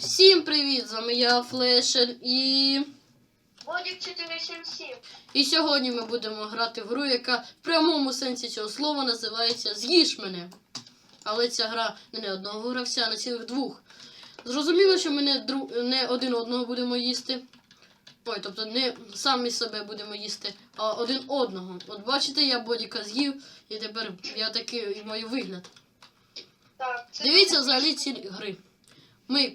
Всім привіт! З вами я Флешер і. Бодік 477. І сьогодні ми будемо грати в гру, яка в прямому сенсі цього слова називається З'їж мене. Але ця гра не на одного гравця, а на цілих двох. Зрозуміло, що ми не, дру... не один одного будемо їсти. Ой, тобто не самі себе будемо їсти, а один одного. От бачите, я бодіка з'їв, і тепер я такий маю вигляд. Так, це Дивіться взагалі ці гри. Ми,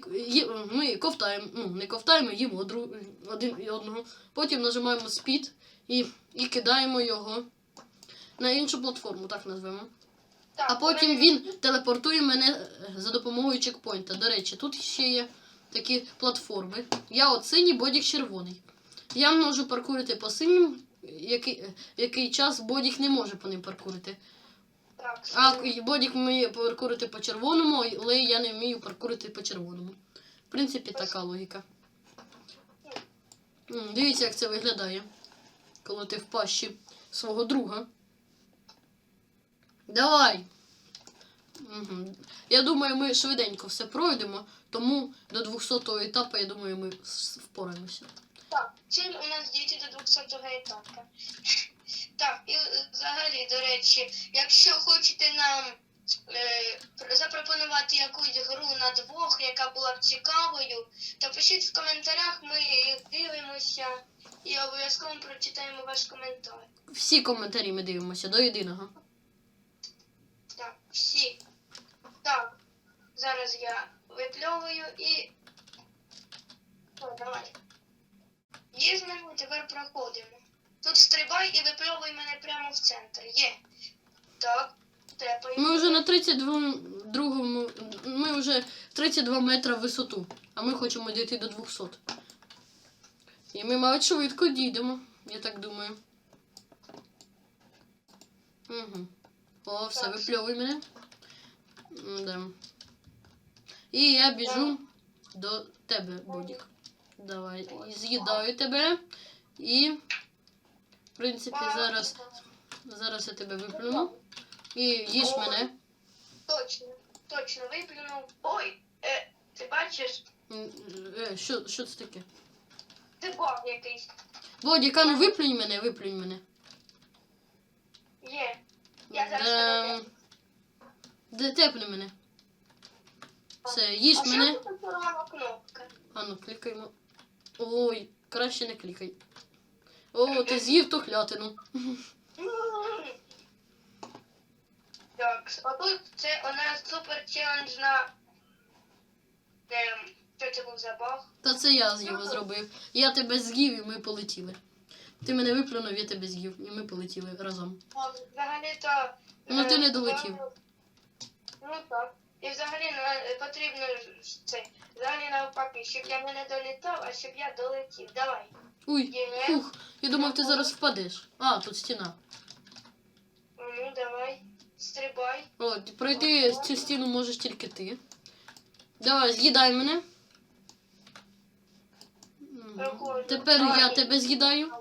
ми ковтаємо, ну не ковтаємо, їмо дру, один і одного. Потім нажимаємо спід і, і кидаємо його на іншу платформу, так назвемо. так, А потім мене- він телепортує мене е, за допомогою чекпоінта. До речі, тут ще є такі платформи. Я от синій, бодік червоний. Я можу паркурити по синім, який, який час бодік не може по ним паркурити. А Бодік вміє паркурити по червоному, але я не вмію паркурити по червоному. В принципі, така логіка. Дивіться, як це виглядає, коли ти в пащі свого друга. Давай! Угу. Я думаю, ми швиденько все пройдемо, тому до 200-го етапу, я думаю, ми впораємося. так, ціль у нас дійти до 200 етапа. Так, і е, взагалі, до речі, якщо хочете нам е, запропонувати якусь гру на двох, яка була б цікавою, то пишіть в коментарях, ми їх дивимося і обов'язково прочитаємо ваш коментар. Всі коментарі ми дивимося до єдиного. Так, всі. Так, зараз я випльовую і. О, давай. З тепер проходимо. Тут стрибай і випльовуй мене прямо в центр. Є. Так, тепай. Ми вже на 32 другому, ми вже 32 метра в висоту, а ми хочемо дійти до 200. І ми, мабуть, швидко дійдемо, я так думаю. Угу. О, все, Так. випльовуй мене. Да. І я біжу до тебе, Бодік. Давай, і з'їдаю тебе. І, в принципі, зараз, зараз я тебе виплюну. І їж мене. Точно, точно виплюнув. Ой, е, ти бачиш? Е, що, що це таке? Ти баг якийсь. Бодіка, ну виплюнь мене, виплюнь мене. Є. Я зараз Де... тебе. Де тепни мене. Все, їж а мене. А ну, клікаємо. Ой, краще не клікай. О, ти з'їв тухлятину. Так, а тут це у нас супер челендж на. Ем, що це був за баг? Та це я з його зробив. Я тебе з'їв і ми полетіли. Ти мене виплюнув, я тебе з'їв, і ми полетіли разом. А, Взагалі-то. Ну, ти е, не долетів. Ну так. І взагалі на- потрібно ж це. Взагалі навпаки, щоб я не долітав, а щоб я долетів. Давай. Уй, фух, я думав, ти зараз впадеш. А, тут стіна. Ну, давай. Стрибай. О, пройти цю стіну можеш тільки ти. Давай, з'їдай мене. Тепер я тебе з'їдаю.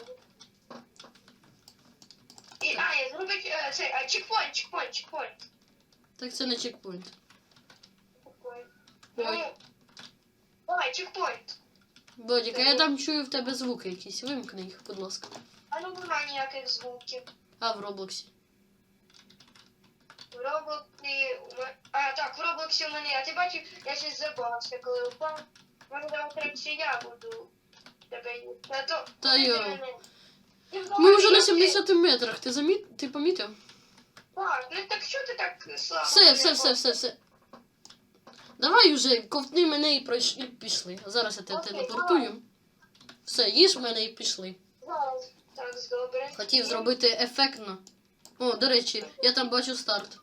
І, а, я зробить е, цей, а, чекпоінт, чекпоінт, чекпоінт. Так це не чекпоінт. Чекпоінт. Ой. Ну, давай, чекпоінт. Бодік, а я там чую в тебе звуки якісь. Вимкни їх, будь ласка. А ну нема ніяких звуків. А в Роблоксі. В Роблоксі... у А, так, в Роблоксі у мене... А ти бачив, я щось забавився, коли впав. Може, давай краще я буду тебе їсти. А то... Та йо. мене? Ми вже на 70 метрах. Ти заміт? Ти помітив? Так, ну так що ти так слабо? Все, все, все, все, все. Давай уже, ковтни мене і пройшли, і пішли. Зараз я тебе Окей, телепортую. Все, їж мене і пішли. Так, добре. Хотів зробити ефектно. О, до речі, я там бачу старт.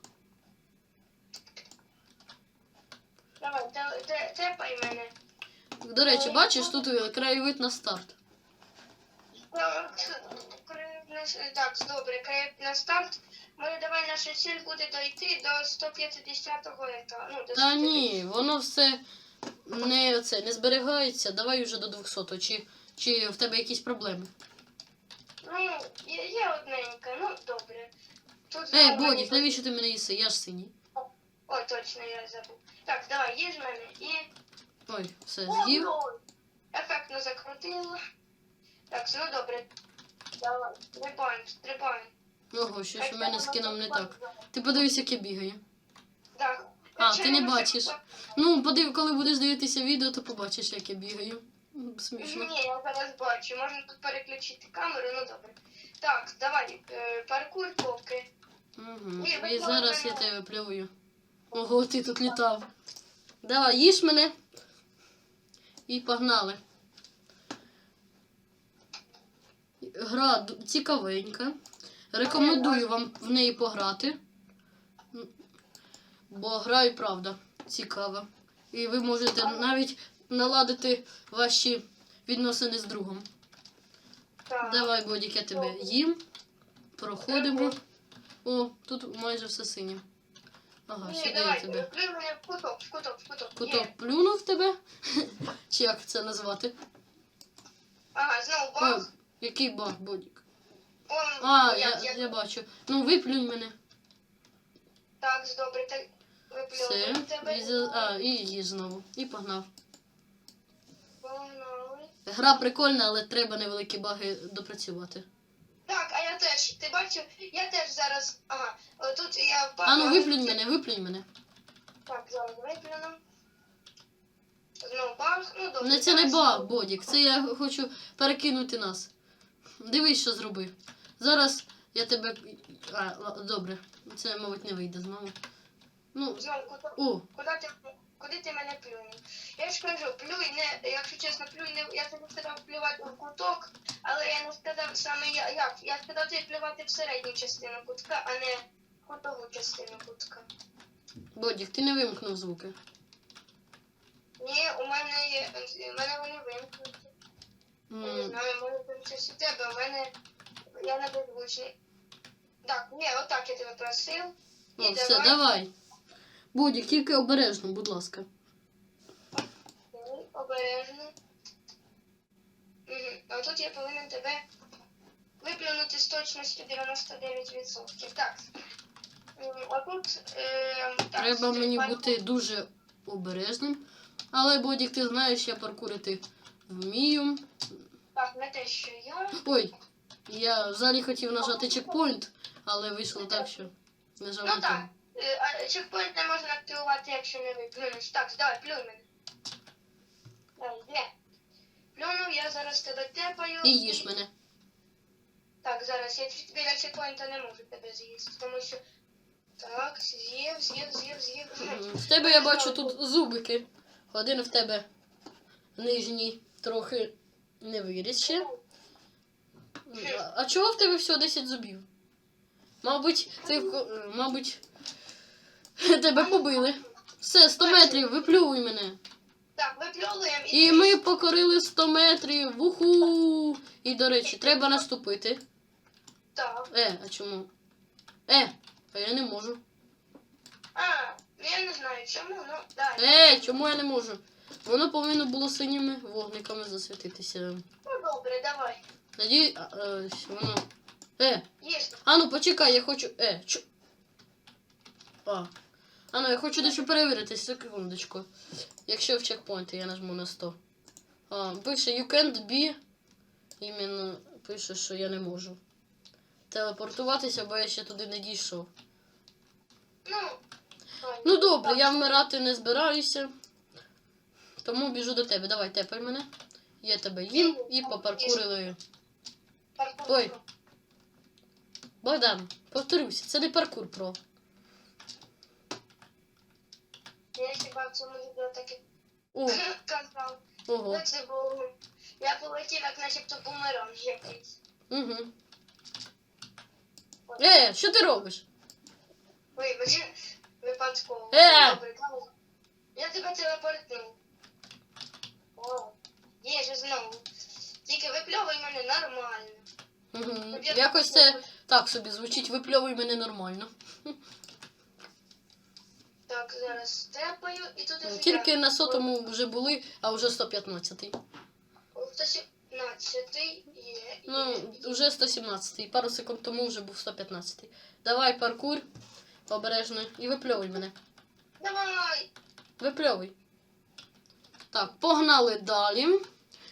Давай, те- те- тепай мене. До речі, бачиш, тут краєвид на старт. Так, Так, добре, краєвид на старт. Може, давай наша ціль буде дойти до 150-го етапу. Ну, до Та 150. ні, воно все не, це, не зберігається. Давай уже до 200 чи, чи в тебе якісь проблеми. Ну, є, є одненька, ну добре. Тут Ей, знову Бодік, мені- навіщо ти мене їси? Я ж синій. Ой, точно, я забув. Так, давай, їж мене і. Ой, все, О, з'їв. ой. Ефектно закрутило. Так, ну добре. Давай, стрибаємо, стрибаємо. Ого, щось у мене з кіном не так. Ти подивись, як я бігаю. Так. А, ти не бачиш. Ну, подив, коли будеш дивитися відео, то побачиш, як я бігаю. Смішно. Ні, я зараз бачу. Можна тут переключити камеру, ну добре. Так, давай, е, паркур поки. Угу. І зараз я тебе плюю. Ого, ти тут літав. Давай, їж мене. І погнали. Гра цікавенька. Рекомендую вам в неї пограти. Бо гра і правда цікава. І ви можете навіть наладити ваші відносини з другом. Давай, Бодік, я тебе їм. Проходимо. О, тут майже все синє. Ага, сюди я тебе. куток, куток, в куток. Куток плюнув тебе. Чи як це назвати? Ага, знову О, який баг, Бодік. Он, А, як, я, як. я бачу. Ну, виплюнь мене. Так, добре, так Все. тебе. І, за- а, і їж знову. І погнав. Погнали. Гра прикольна, але треба невеликі баги допрацювати. Так, а я теж, ти бачив, я теж зараз, ага, тут я впав. А ну виплюнь мене, виплюнь мене. Так, зараз виплюну. Знову бах, ну добре. Не це не баг, Бодік. Це я хочу перекинути нас. Дивись, що зробив. Зараз я тебе. А, добре. Це, мабуть, не вийде знову. Ну, куток. о, Куди ти, куди ти мене плюнув? Я ж кажу, плюй не, якщо чесно, плюй не, я тобі сказав плювати в куток, але я не сказав саме я, як. Я сказав тобі плювати в середню частину кутка, а не в кутову частину кутка. Бодік, ти не вимкнув звуки. Ні, у мене є, у мене вони вимкнуті. Я не знаю, може там щось у тебе, у мене, я не беззвучний. Так, ні, отак я тебе просив. О, І все, давай. Бодік, тільки обережно, будь ласка. Обережно. Угу. А тут я повинен тебе виплюнути з точністю 99%. Так. А тут е, так, Треба мені стрибай- бути дуже обережним. Але, Бодік, ти знаєш, я паркурити вмію. Так, не те, що я. Ой, я взагалі хотів нажати чекпоінт, але вийшло так, що нажав Ну так. Е, А чекпоінт не можна активувати, якщо не виплюнеш. Так, давай, плюй мене. Давай? Плюнув, я зараз тебе тепаю. І їж мене. Так, зараз я біля чекпоінта не можу тебе з'їсти, тому що. Так, з'їв, з'їв, з'їв, з'їв. В тебе я бачу тут зубики. Один в тебе нижній трохи не виріс ще. А- А чого в тебе всього 10 зубів? Мабуть, ти е, мабуть, тебе побили. Все, 100 метрів, виплюй мене. Так, випльовуємо І ми покорили 100 метрів. Вуху! І, до речі, треба наступити. Так. Е, а чому? Е, а я не можу. А, ну я не знаю чому, ну далі. Е, чому я не можу? Воно повинно було синіми вогниками засвітитися. Ну добре, давай. Тоді е, воно. Е, а ну почекай, я хочу. Е, чо. А. А ну, я хочу дещо перевірити, секундочку. Якщо в чекпоінті я нажму на 100. А, пише you can't be. Іменно пише, що я не можу. Телепортуватися, бо я ще туди не дійшов. Ну. Ну добре, я вмирати не збираюся. Тому біжу до тебе. Давай, тепер мене. Я тебе їм і попаркурили. Паркур. Ой. Богдан, повторюся, це не паркур про. Я хіба в цьому відео таки О, казав. ого. Ну це було. Я полетів, як начебто бумеранг якийсь. Угу. Е, що ти робиш? Вибач, випадково. Е! Добре. Я тебе телепортнув. О, є же знову. Тільки випльовуй мене нормально. Угу. Якось це так собі звучить, випльовуй мене нормально. Так, зараз степаю і тут уже Тільки на сотому вже були, а вже 115. 117 є. Ну, вже 117. Пару секунд тому вже був 115. Давай паркур, обережно, і випльовуй мене. Давай! Випльовуй. Так, погнали далі.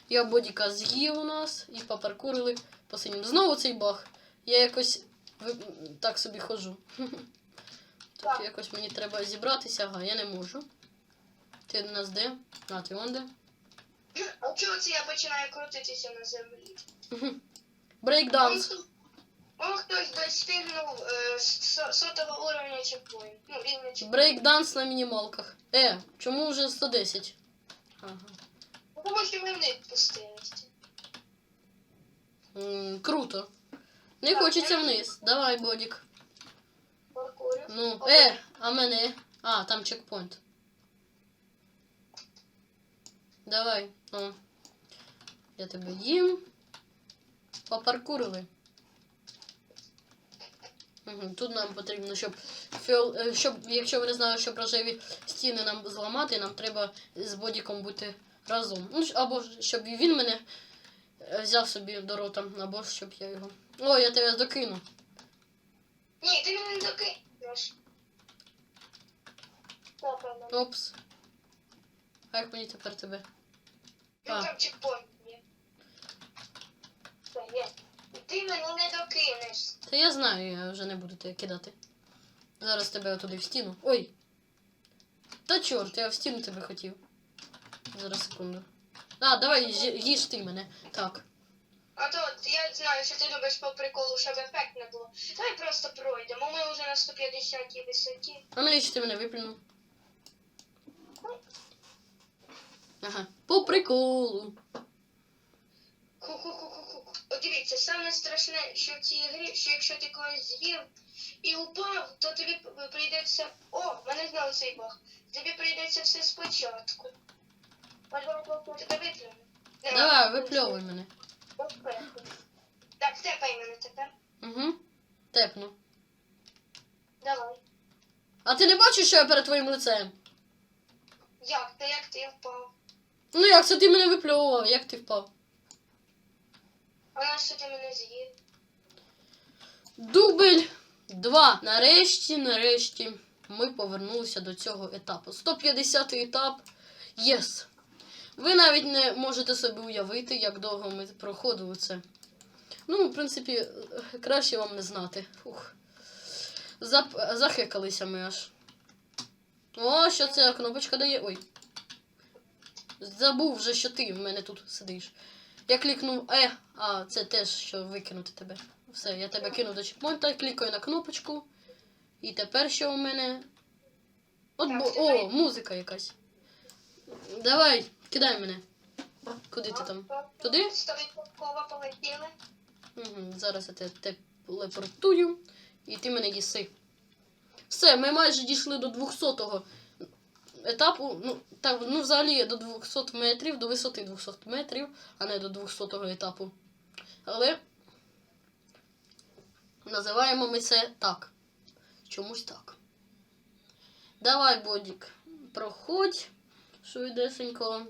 Я бодіка з'їв у нас і попаркурили по синім. Знову цей баг. Я якось так собі ходжу. Так, якось мені треба зібратися, ага, я не можу. Ти у нас де? А, ти он де? А чого це я починаю крутитися на землі? Брейкданс. О, хтось достигнув е, сотого уровня чекпоінт. Ну, рівня чекпоінт. Брейкданс на мінімалках. Е, чому вже 110? Ага. Тому що ми не спустилися. М, круто. Не хочеться вниз. Давай, бодік. Паркурю. Ну, е, а мене. А, там чекпоінт. Давай. О. Я тебе їм. Попаркурили. Угу, тут нам потрібно, щоб, фіол... е, щоб, якщо ви не знали, щоб рожеві стіни нам зламати, нам треба з бодіком бути разом. Ну, або щоб він мене взяв собі до рота, або ж, щоб я його. О, я тебе докину. Ні, ти мене не докинеш. Опс. А як мені тепер тебе? Ну А. там чекпоінт є. Все, є. Ти мене не докинеш. Та я знаю, я вже не буду тебе кидати. Зараз тебе туди в стіну. Ой! Та чорт, я в стіну тебе хотів. Зараз секунду. А, давай їж ти мене. Так. А то я знаю, що ти любиш по приколу, щоб ефект не було. Давай просто пройдемо. Ми вже на 150 висоті. А навіщо ти мене виплюнув? Ага. По приколу. Ху-ху-ху-ху-ху. От дивіться, саме страшне, що в цій грі, що якщо ти когось з'їв і упав, то тобі прийдеться. О, мене знову цей бог. Тобі прийдеться все спочатку. Можливо, я тебе виплюну. Нема. Давай, випльовуй мене. Так, тепай мене тепер. Угу. Тепну. Давай. А ти не бачиш, що я перед твоїм лицем? Як ти, як ти впав? Ну як це ти мене випльовував? Як ти впав? А на що ти мене з'їв? Дубль 2. Нарешті, нарешті, ми повернулися до цього етапу. 150 етап. Єс. Ви навіть не можете собі уявити, як довго ми проходили це. Ну, в принципі, краще вам не знати. Фух. Зап... Захекалися ми аж. О, що ця кнопочка дає. Ой. Забув вже, що ти в мене тут сидиш. Я клікнув Е, а це теж, що викинути тебе. Все, я тебе кину до чекпоінта, клікаю на кнопочку. І тепер що у мене. От бо. О, музика якась. Давай, кидай мене. Куди ти там? Туди? Стовідсотково полетіли. Угу, зараз я тебе телепортую. І ти мене їси. Все, ми майже дійшли до 200-го етапу. Ну, так, ну взагалі до 200 метрів, до висоти 200 метрів, а не до 200-го етапу. Але називаємо ми це так. Чомусь так. Давай, Бодік, проходь швидесенько.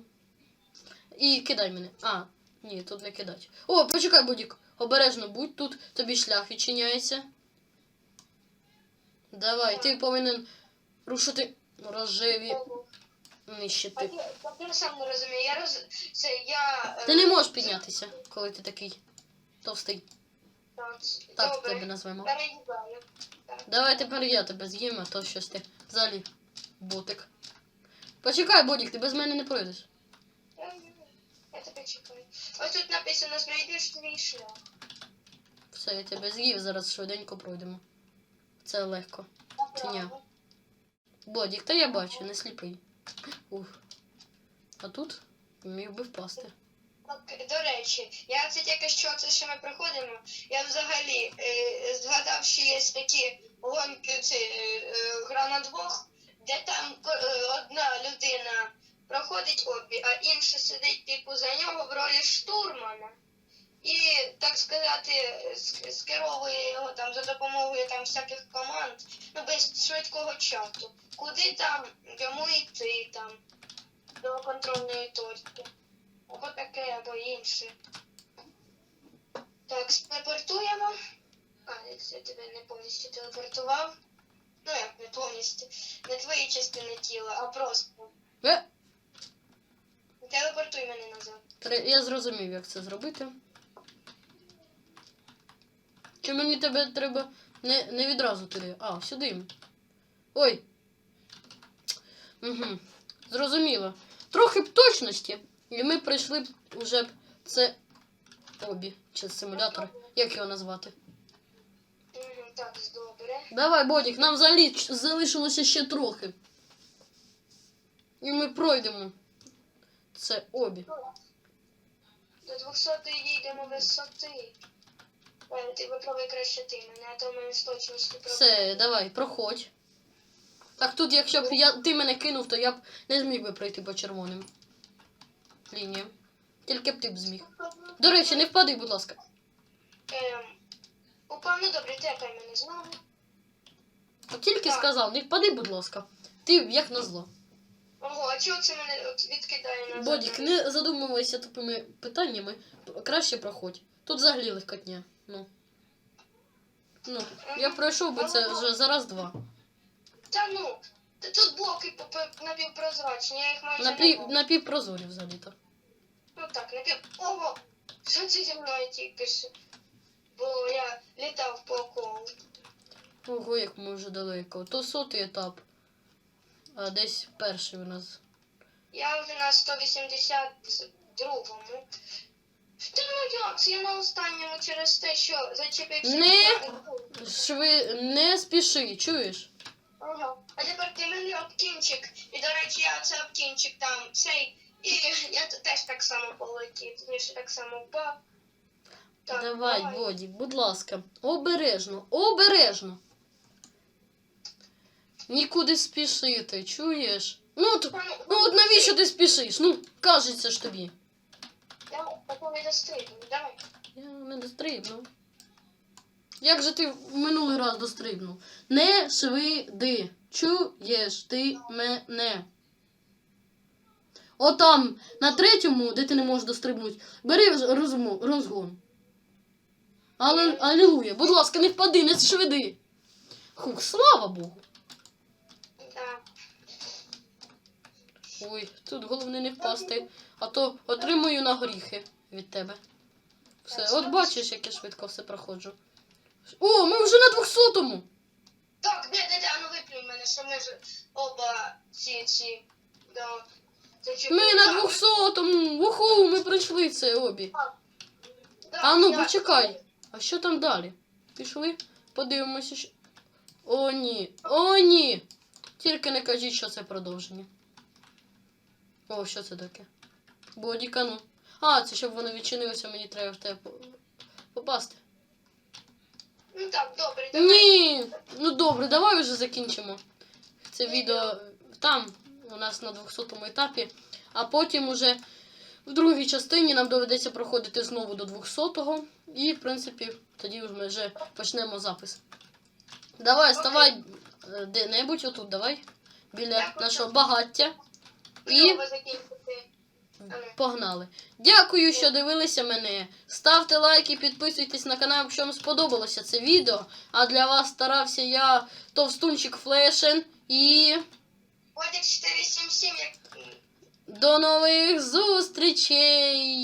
І кидай мене. А, ні, тут не кидать. О, почекай, Бодік. Обережно будь тут, тобі шлях відчиняється. Давай, ти повинен рушити рожеві нищити. ти, сам не розумію. Я роз... Це я... е, Ти не можеш піднятися, коли ти такий товстий. Так, Так добре. тебе назвемо. Давай тепер я тебе з'їм, а то щось ти взагалі ботик. Почекай, Бодік, ти без мене не пройдеш. Я, тебе чекаю. Ось тут написано, знайдеш свій шлях. Все, я тебе з'їв, зараз швиденько пройдемо. Це легко. Направо. Бодік, та я бачу, не сліпий. Ух. А тут міг би впасти. До речі, я це тільки що це що ми проходимо. Я взагалі е, згадав, що є такі гонки, це е, е, гра на двох, де там е, одна людина проходить обі, а інша сидить типу за нього в ролі штурмана. І, так сказати, скеровує його там за допомогою там всяких команд, ну без швидкого чату. Куди там йому йти там до контрольної точки. Або таке, або інше. Так, телепортуємо. А, я тебе не повністю телепортував. Ну як не повністю. Не твої частини тіла, а просто. Е! Телепортуй мене назад. Тре- Я зрозумів, як це зробити. Чи мені тебе треба не, не відразу туди? А, сюди. Ой. Угу. Зрозуміло. Трохи б точності. І ми прийшли б уже б це обі. Чи симулятор. Як його назвати? Так, добре. Давай, Бодік, нам взагалі ч- залишилося ще трохи. І ми пройдемо. Це обі. До 200 їдемо висоти. Ой, ти виправи краще ти мене, а то в мене з точністю Все, давай, проходь. Так тут, якщо б я, ти мене кинув, то я б не зміг би пройти по червоним лініям. Тільки б ти б зміг. До речі, не впади, будь ласка. Ем, упав, ну добре, тепай мене знову. От тільки Так. сказав, не впади, будь ласка. Ти як назло. Ого, а чого це мене от відкидає назад? Бодік, не задумувайся тупими питаннями. Краще проходь. Тут взагалі легкотня. Ну. Ну, я пройшов би це вже за раз-два. Та ну, та тут блоки попе- напівпрозрачні, я їх майже не Напів, бачу. напівпрозорі взагалі-то. Ну так, напів... Ого! Що це зі мною тільки що? Бо я літав по колу. Ого, як ми вже далеко. То сотий етап. А десь перший у нас. Я вже на 182-му. Та ну як, я на останньому через те, що зачепився. Не. Шви... Не спіши, чуєш? Ага. А тепер ти мене об кінчик. І, до речі, я це об кінчик там цей. І я теж так само полетів. Точніше, так само впав. Так, давай, Боді, будь ласка. Обережно, обережно. Нікуди спішити, чуєш? Ну, от, ну от навіщо ти спішиш? Ну, кажеться ж тобі. Давай, поки не дострибну, давай. Я не дострибну. Як же ти в минулий раз дострибнув? Не швиди. Чуєш ти мене? Отам, на третьому, де ти не можеш дострибнути, бери розгон. Але, алілуя, будь ласка, не впади, не швиди. Хух, слава Богу. Так. Ой, тут головне не впасти, а то отримую на горіхи від тебе. Все, от бачиш, як я швидко все проходжу. О, ми вже на 200-му! Так, де, де, де, а ну виплюй мене, що ми ж оба ці, ці, до... Ми на 200-му! Уху, ми пройшли це обі. А ну, почекай. А що там далі? Пішли? Подивимося. Що... О, ні. О, ні. Тільки не кажіть, що це продовження. О, що це таке? Бодіка, ну. А, це щоб воно відчинилося, мені треба в тебе попасти. Ну так, добре, давай. Ні! Ну добре, давай вже закінчимо. Це відео там, у нас на 200-му етапі. А потім уже в другій частині нам доведеться проходити знову до 200-го. І, в принципі, тоді ми вже почнемо запис. Давай, ставай е, де-небудь, отут давай. Біля нашого багаття. І ну. Погнали. Дякую, що дивилися мене. Ставте лайки, підписуйтесь на канал, якщо вам сподобалося це відео. А для вас старався я Товстунчик Флешен. І Одяг 477, як... до нових зустрічей!